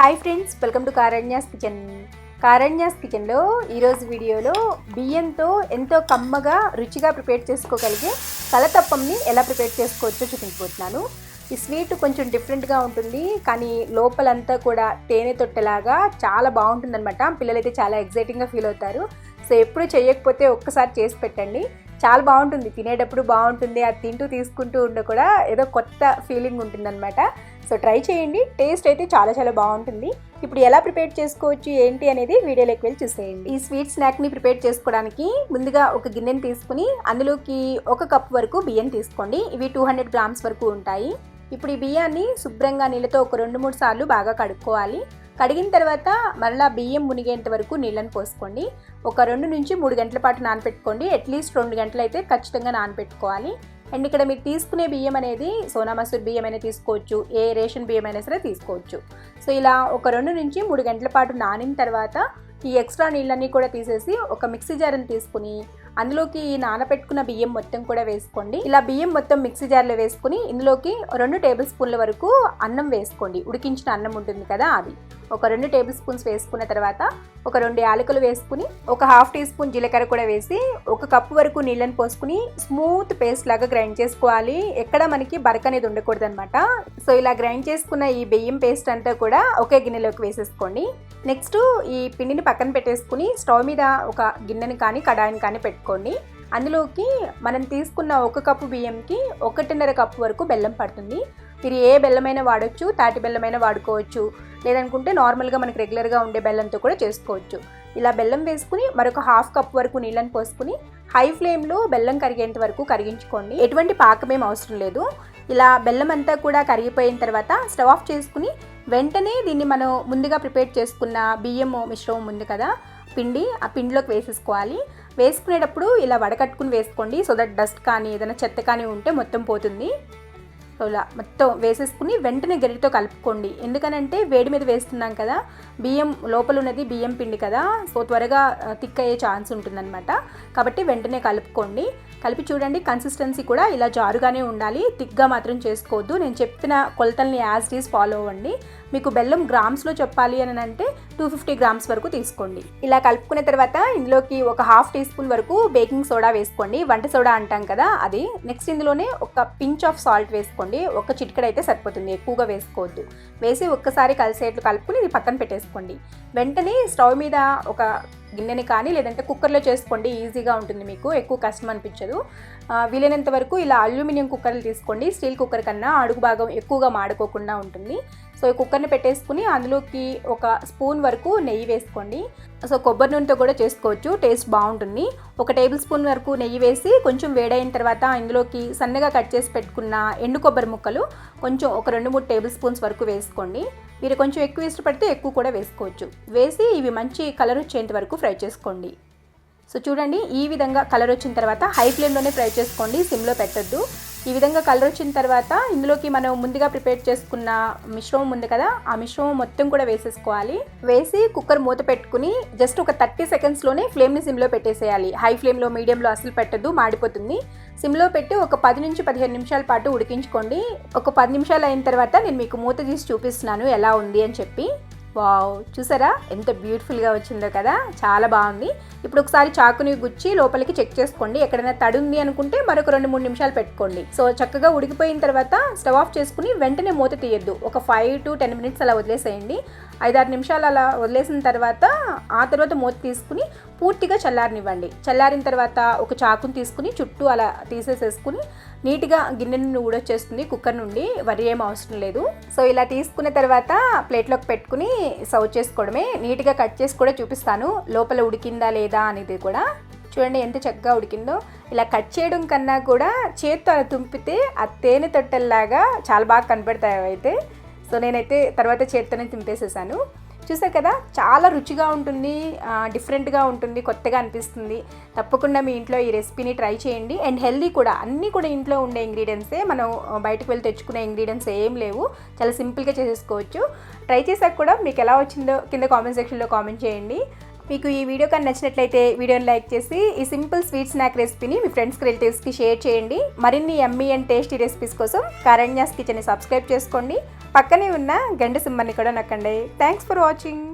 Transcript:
Hi friends welcome to Karanya's kitchen Karanya's కిచెన్లో ఈరోజు వీడియోలో బియ్యంతో ఎంతో కమ్మగా రుచిగా ప్రిపేర్ చేసుకోగలిగే కలతప్పంని ఎలా ప్రిపేర్ చేసుకోవచ్చో చూపించబోతున్నాను. ఈ స్వీట్ కొంచెం డిఫరెంట్గా ఉంటుంది కానీ లోపలంతా కూడా తేనె తొట్టెలాగా చాలా బాగుంటుందన్నమాట. పిల్లలైతే చాలా ఎగ్జైటింగ్గా ఫీల్ అవుతారు. సో ఎప్పుడు చేయకపోతే ఒక్కసారి చేసి పెట్టండి. చాలా బాగుంటుంది. తినేటప్పుడు బాగుంటుంది. అది తింటూ తీసుకుంటూ ఉండ కూడా ఏదో కొత్త ఫీలింగ్ ఉంటుందన్నమాట. సో ట్రై చేయండి. టేస్ట్ అయితే చాలా చాలా బాగుంటుంది. ఇప్పుడు ఎలా ప్రిపేర్ చేసుకోవచ్చు ఏంటి అనేది వీడియోలోకి వెళ్ళి చూసేయండి. ఈ స్వీట్ స్నాక్ని ప్రిపేర్ చేసుకోవడానికి ముందుగా ఒక గిన్నెని తీసుకుని అందులోకి ఒక కప్ వరకు బియ్యం తీసుకోండి. ఇవి టూ హండ్రెడ్ గ్రామ్స్ వరకు ఉంటాయి. ఇప్పుడు ఈ బియ్యాన్ని శుభ్రంగా నీళ్ళతో ఒక రెండు మూడు సార్లు బాగా కడుక్కోవాలి. కడిగిన తర్వాత మళ్ళీ బియ్యం మునిగేంత వరకు నీళ్ళని పోసుకోండి. ఒక రెండు నుంచి మూడు గంటల పాటు నానపెట్టుకోండి. అట్లీస్ట్ రెండు గంటలు అయితే ఖచ్చితంగా నానపెట్టుకోవాలి. అండ్ ఇక్కడ మీరు తీసుకునే బియ్యం అనేది సోనా మసూర్ బియ్యం అయినా తీసుకోవచ్చు. ఏ రేషన్ బియ్యం అయినా సరే తీసుకోవచ్చు. సో ఇలా ఒక రెండు నుంచి మూడు గంటల పాటు నానిన తర్వాత ఈ ఎక్స్ట్రా నీళ్ళన్నీ కూడా తీసేసి ఒక మిక్సీ జార్ని తీసుకుని అందులోకి ఈ నానబెట్టుకున్న బియ్యం మొత్తం కూడా వేసుకోండి. ఇలా బియ్యం మొత్తం మిక్సీ జార్లో వేసుకుని ఇందులోకి రెండు టేబుల్ స్పూన్ల వరకు అన్నం వేసుకోండి. ఉడికించిన అన్నం ఉంటుంది కదా అది. ఒక రెండు టేబుల్ స్పూన్స్ వేసుకున్న తర్వాత ఒక రెండు యాలకులు వేసుకుని ఒక హాఫ్ టీ స్పూన్ జీలకర్ర కూడా వేసి ఒక కప్పు వరకు నీళ్ళని పోసుకుని స్మూత్ పేస్ట్ లాగా గ్రైండ్ చేసుకోవాలి. ఎక్కడ మనకి బరక అనేది ఉండకూడదు అనమాట సో ఇలా గ్రైండ్ చేసుకున్న ఈ బియ్యం పేస్ట్ అంతా కూడా ఒకే గిన్నెలోకి వేసేసుకోండి. నెక్స్ట్ ఈ పిండిని పక్కన పెట్టేసుకుని స్టవ్ మీద ఒక గిన్నెని కానీ కడాయిని కానీ పెట్టుకోండి. పెట్టుకోండి. అందులోకి మనం తీసుకున్న ఒక కప్పు బియ్యంకి ఒకటిన్నర కప్పు వరకు బెల్లం పడుతుంది. మీరు ఏ బెల్లమైనా వాడచ్చు తాటి బెల్లమైనా వాడుకోవచ్చు. లేదనుకుంటే నార్మల్గా మనకి రెగ్యులర్గా ఉండే బెల్లంతో కూడా చేసుకోవచ్చు. ఇలా బెల్లం వేసుకుని మరొక హాఫ్ కప్ వరకు నీళ్ళని పోసుకుని హై ఫ్లేమ్లో బెల్లం కరిగేంత వరకు కరిగించుకోండి. ఎటువంటి పాకమేం అవసరం లేదు. ఇలా బెల్లం అంతా కూడా కరిగిపోయిన తర్వాత స్టవ్ ఆఫ్ చేసుకుని వెంటనే దీన్ని మనం ముందుగా ప్రిపేర్ చేసుకున్న బియ్యం మిశ్రమం ఉంది కదా పిండి ఆ పిండిలోకి వేసేసుకోవాలి. వేసుకునేటప్పుడు ఇలా వడకట్టుకుని వేసుకోండి. సో దట్ డస్ట్ కానీ ఏదైనా చెత్త కానీ ఉంటే మొత్తం పోతుంది. సో ఇలా మొత్తం వేసేసుకుని వెంటనే గరిటతో కలుపుకోండి. ఎందుకనంటే వేడి మీద వేస్తున్నాం కదా బియ్యం లోపల ఉన్నది బియ్యం పిండి కదా సో త్వరగా థిక్ అయ్యే ఛాన్స్ ఉంటుందన్నమాట. కాబట్టి వెంటనే కలుపుకోండి. కలిపి చూడండి. కన్సిస్టెన్సీ కూడా ఇలా జారుగానే ఉండాలి. థిక్గా మాత్రం చేసుకోవద్దు. నేను చెప్పిన కొలతల్ని యాజ్ ఈజ్ ఫాలో అవ్వండి. మీకు బెల్లం గ్రామ్స్లో చెప్పాలి అని అంటే టూ ఫిఫ్టీ గ్రామ్స్ వరకు తీసుకోండి. ఇలా కలుపుకున్న తర్వాత ఇందులోకి ఒక హాఫ్ టీ స్పూన్ వరకు బేకింగ్ సోడా వేసుకోండి. వంట సోడా అంటాం కదా అది. నెక్స్ట్ ఇందులోనే ఒక పించ్ ఆఫ్ సాల్ట్ వేసుకోండి. ఒక చిటికెడ అయితే సరిపోతుంది. ఎక్కువగా వేసుకోవద్దు. వేసి ఒక్కసారి కలిసేట్లు కలుపుకుని ఇది పక్కన పెట్టేసుకోండి. వెంటనే స్టవ్ మీద ఒక గిన్నెని కానీ లేదంటే కుక్కర్లో చేసుకోండి ఈజీగా ఉంటుంది మీకు ఎక్కువ కష్టం అనిపించదు. వీలైనంత వరకు ఇలా అల్యూమినియం కుక్కర్లు తీసుకోండి. స్టీల్ కుక్కర్ కన్నా అడుగు భాగం ఎక్కువగా మాడుకోకుండా ఉంటుంది. సో కుక్కర్ని పెట్టేసుకుని అందులోకి ఒక స్పూన్ వరకు నెయ్యి వేసుకోండి. సో కొబ్బరి నూనెతో కూడా చేసుకోవచ్చు టేస్ట్ బాగుంటుంది. ఒక టేబుల్ స్పూన్ వరకు నెయ్యి వేసి కొంచెం వేడైన తర్వాత ఇందులోకి సన్నగా కట్ చేసి పెట్టుకున్న ఎండు కొబ్బరి ముక్కలు కొంచెం ఒక రెండు మూడు టేబుల్ స్పూన్స్ వరకు వేసుకోండి. మీరు కొంచెం ఎక్కువ ఇష్టపడితే ఎక్కువ కూడా వేసుకోవచ్చు. వేసి ఇవి మంచి కలర్ వచ్చేంత వరకు ఫ్రై చేసుకోండి. సో చూడండి ఈ విధంగా కలర్ వచ్చిన తర్వాత హై ఫ్లేమ్లోనే ఫ్రై చేసుకోండి సిమ్లో పెట్టద్దు. ఈ విధంగా కలర్ వచ్చిన తర్వాత ఇందులోకి మనం ముందుగా ప్రిపేర్ చేసుకున్న మిశ్రమం ఉంది కదా ఆ మిశ్రమం మొత్తం కూడా వేసేసుకోవాలి. వేసి కుక్కర్ మూత పెట్టుకుని జస్ట్ ఒక థర్టీ సెకండ్స్లోనే ఫ్లేమ్ని సిమ్లో పెట్టేసేయాలి. హై ఫ్లేమ్లో మీడియంలో అసలు పెట్టద్దు మాడిపోతుంది. సిమ్లో పెట్టి ఒక పది నుంచి పదిహేను నిమిషాల పాటు ఉడికించుకోండి. ఒక పది నిమిషాలు అయిన తర్వాత నేను మీకు మూత తీసి చూపిస్తున్నాను ఎలా ఉంది అని చెప్పి. వావ్ చూసారా? ఎంత బ్యూటిఫుల్గా వచ్చిందో కదా? చాలా బాగుంది. ఇప్పుడు ఒకసారి చాకుని గుచ్చి లోపలికి చెక్ చేసుకోండి. ఎక్కడైనా తడి ఉంది అనుకుంటే మరొక రెండు మూడు నిమిషాలు పెట్టుకోండి. సో చక్కగా ఉడికిపోయిన తర్వాత స్టవ్ ఆఫ్ చేసుకుని వెంటనే మూత తీయద్దు. ఒక ఫైవ్ టు టెన్ మినిట్స్ అలా వదిలేసేయండి. ఐదారు నిమిషాలు అలా వదిలేసిన తర్వాత ఆ తర్వాత మూత తీసుకుని పూర్తిగా చల్లారనివ్వండి. చల్లారిన తర్వాత ఒక చాకుని తీసుకుని చుట్టూ అలా తీసేసేసుకుని నీట్గా గిన్నెని ఊడొచ్చేస్తుంది కుక్కర్ నుండి. వరి ఏం అవసరం లేదు. సో ఇలా తీసుకున్న తర్వాత ప్లేట్లోకి పెట్టుకుని సర్వ్ చేసుకోవడమే. నీట్గా కట్ చేసి కూడా చూపిస్తాను. లోపల ఉడికిందా లేదా అనేది కూడా. చూడండి ఎంత చక్కగా ఉడికిందో. ఇలా కట్ చేయడం కన్నా కూడా చేత్తో అలా తుంపితే ఆ తేనె తొట్టెల్లాగా చాలా బాగా కనపడతాయి అయితే. సో నేనైతే తర్వాత చేత్తోనే తింపేసేసాను చూసారు కదా చాలా రుచిగా ఉంటుంది డిఫరెంట్గా ఉంటుంది కొత్తగా అనిపిస్తుంది. తప్పకుండా మీ ఇంట్లో ఈ రెసిపీని ట్రై చేయండి. అండ్ హెల్దీ కూడా అన్నీ కూడా ఇంట్లో ఉండే ఇంగ్రీడియంట్సే మనం బయటకు వెళ్ళి తెచ్చుకునే ఇంగ్రీడియంట్స్ ఏం లేవు. చాలా సింపుల్గా చేసేసుకోవచ్చు. ట్రై చేసాక కూడా మీకు ఎలా వచ్చిందో కింద కామెంట్ సెక్షన్లో కామెంట్ చేయండి. మీకు ఈ వీడియో కానీ నచ్చినట్లయితే వీడియోని లైక్ చేసి ఈ సింపుల్ స్వీట్ స్నాక్ రెసిపీని మీ ఫ్రెండ్స్కి రిలేటివ్స్కి షేర్ చేయండి. మరిన్ని ఎమ్మీ అండ్ టేస్టీ రెసిపీస్ కోసం కారణ్యాస్ కిచెన్ని సబ్స్క్రైబ్ చేసుకోండి. పక్కనే ఉన్న గంట సింబల్ని కూడా నొక్కండి. Thanks for watching.